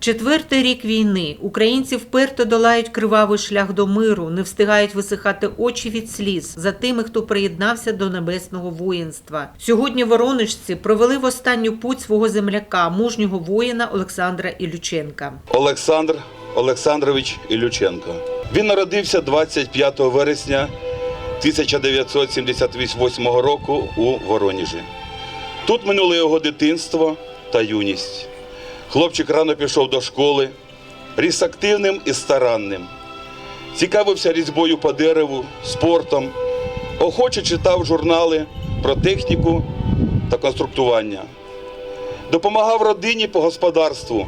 Четвертий рік війни українці вперто долають кривавий шлях до миру, не встигають висихати очі від сліз за тими, хто приєднався до небесного воїнства. Сьогодні воронежці провели в останню путь свого земляка, мужнього воїна Олександра Ілюченка. Олександр Олександрович Ілюченко. Він народився 25 вересня 1978 року у Воронежі. Тут минуло його дитинство та юність. Хлопчик рано пішов до школи, ріс активним і старанним. Цікавився різьбою по дереву, спортом, охоче читав журнали про техніку та конструктування. Допомагав родині по господарству,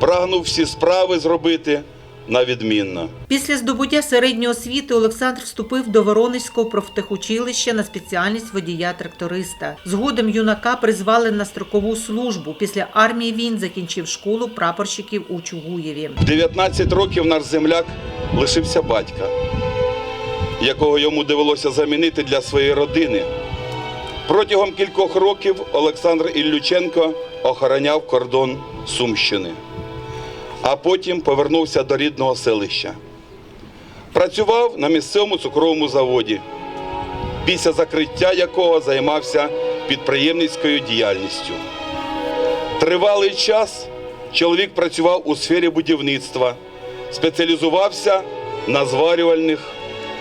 прагнув всі справи зробити на відмінно. Після здобуття середньої освіти Олександр вступив до Воронезького профтехучилища на спеціальність водія-тракториста. Згодом юнака призвали на строкову службу. Після армії він закінчив школу прапорщиків у Чугуєві. В 19 років наш земляк лишився батька, якого йому довелося замінити для своєї родини. Протягом кількох років Олександр Іллюченко охороняв кордон Сумщини, а потім повернувся до рідного селища. Працював на місцевому цукровому заводі, після закриття якого займався підприємницькою діяльністю. Тривалий час чоловік працював у сфері будівництва, спеціалізувався на зварювальних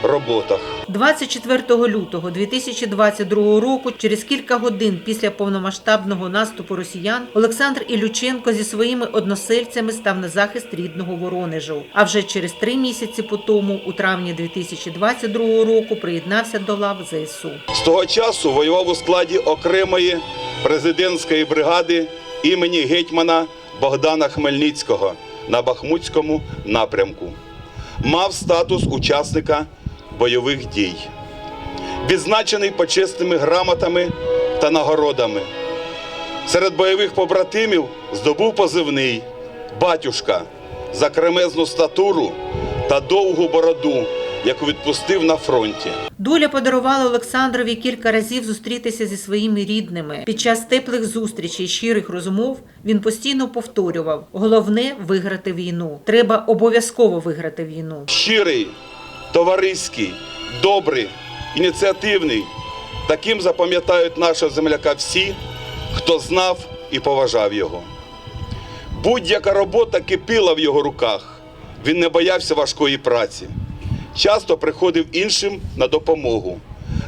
роботах. 24 лютого 2022 року, через кілька годин після повномасштабного наступу росіян, Олександр Ілюченко зі своїми односельцями став на захист рідного Воронежу. А вже через три місяці по тому, у травні 2022 року, приєднався до лав ЗСУ. З того часу воював у складі окремої президентської бригади імені гетьмана Богдана Хмельницького на Бахмутському напрямку. Мав статус учасника бойових дій. Відзначений почесними грамотами та нагородами. Серед бойових побратимів здобув позивний Батюшка за кремезну статуру та довгу бороду, яку відпустив на фронті. Доля подарувала Олександрові кілька разів зустрітися зі своїми рідними. Під час теплих зустрічей, щирих розмов він постійно повторював: головне виграти війну. Треба обов'язково виграти війну. щирий, товариський, добрий, ініціативний. Таким запам'ятають нашого земляка всі, хто знав і поважав його. Будь-яка робота кипіла в його руках. Він не боявся важкої праці. Часто приходив іншим на допомогу,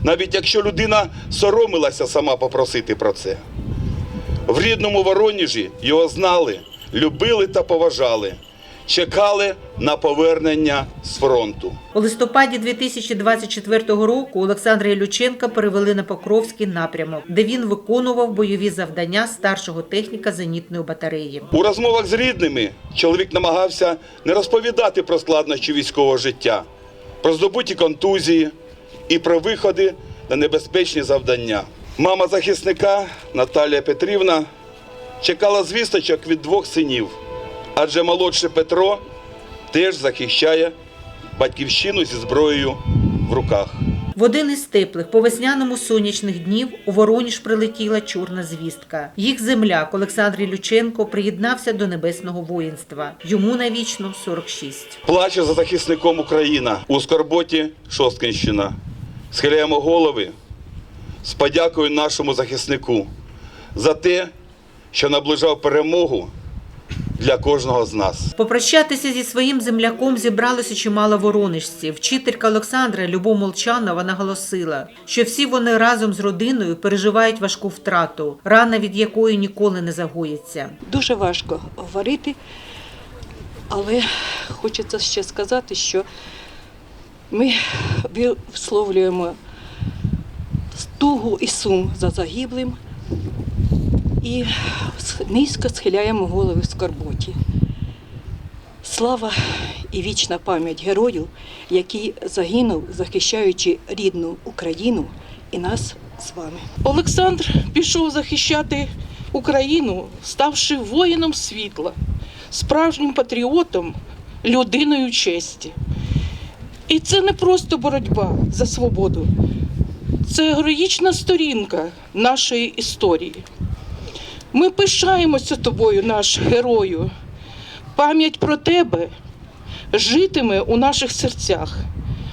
навіть якщо людина соромилася сама попросити про це. В рідному Воронежі його знали, любили та поважали, чекали на повернення з фронту. У листопаді 2024 року Олександра Ілюченка перевели на Покровський напрямок, де він виконував бойові завдання старшого техніка зенітної батареї. У розмовах з рідними чоловік намагався не розповідати про складнощі військового життя, про здобуті контузії і про виходи на небезпечні завдання. Мама захисника Наталія Петрівна чекала звісточок від двох синів, адже молодший Петро теж захищає батьківщину зі зброєю в руках. В один із теплих по весняному сонячних днів у Вороніж прилетіла чорна звістка. Їх земляк Олександр Ілюченко приєднався до небесного воїнства. Йому навічно 46. Плаче за захисником Україна у скорботі Шосткинщина. Схиляємо голови з подякою нашому захиснику за те, що наближав перемогу для кожного з нас. Попрощатися зі своїм земляком зібралося чимало воронежців. Вчителька Олександра Любов Молчанова наголосила, що всі вони разом з родиною переживають важку втрату, рана від якої ніколи не загоїться. Дуже важко говорити, але хочеться ще сказати, що ми висловлюємо тугу і сум за загиблим і низько схиляємо голови в скорботі. Слава і вічна пам'ять герою, який загинув, захищаючи рідну Україну і нас з вами. Олександр пішов захищати Україну, ставши воїном світла, справжнім патріотом, людиною честі. І це не просто боротьба за свободу, це героїчна сторінка нашої історії. Ми пишаємося тобою, наш герою. Пам'ять про тебе житиме у наших серцях,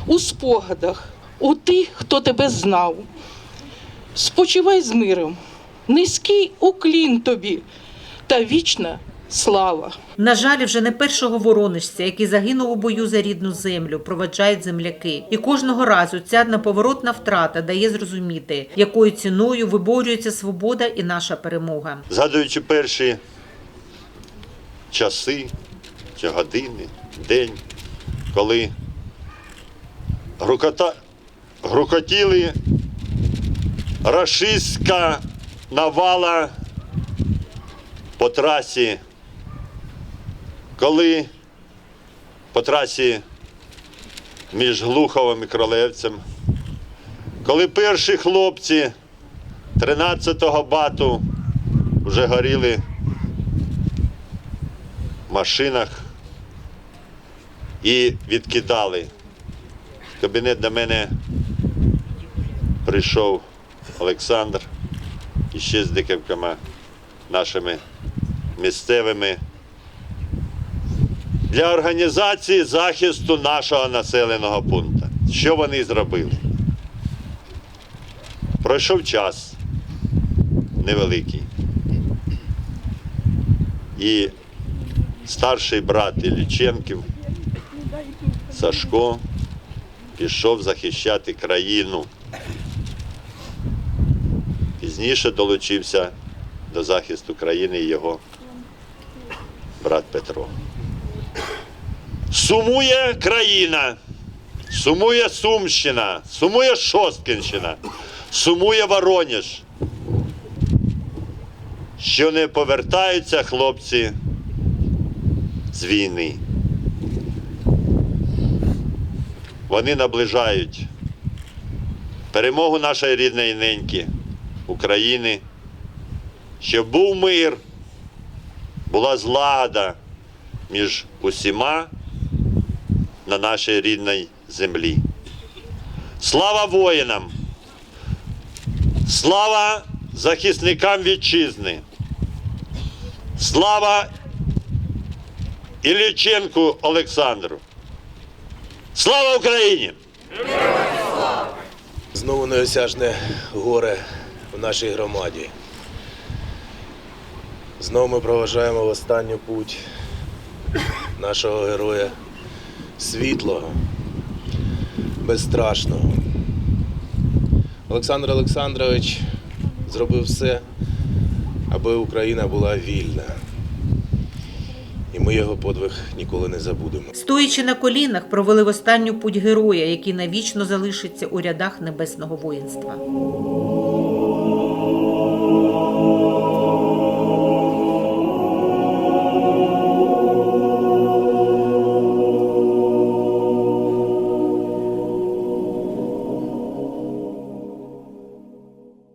у спогадах, у тих, хто тебе знав. Спочивай з миром, низький уклін тобі та вічна слава. На жаль, вже не першого воронежця, який загинув у бою за рідну землю, проведжають земляки. І кожного разу ця неповоротна втрата дає зрозуміти, якою ціною виборюється свобода і наша перемога. Згадуючи перші часи чи години, день, коли грукота, грукотіли рашистська навала по трасі, коли по трасі між Глуховим і Кролевцем, коли перші хлопці 13-го бату вже горіли в машинах і відкидали. В кабінет до мене прийшов Олександр і ще з декількома нашими місцевими для організації захисту нашого населеного пункту. Що вони зробили? Пройшов час невеликий. І старший брат Ілліченків Сашко пішов захищати країну. Пізніше долучився до захисту країни його брат Петро. Сумує країна, сумує Сумщина, сумує Шосткинщина, сумує Воронеж що не повертаються хлопці з війни. Вони наближають перемогу нашої рідної неньки України, щоб був мир, була злагода між усіма на нашій рідній землі. Слава воїнам! Слава захисникам вітчизни! Слава Ілліченку Олександру! Слава Україні! Знову неосяжне горе в нашій громаді. Знову ми проважаємо в останню путь нашого героя світлого, безстрашного. Олександр Олександрович зробив все, аби Україна була вільна. І ми його подвиг ніколи не забудемо. Стоячи на колінах, провели в останню путь героя, який навічно залишиться у рядах небесного воїнства.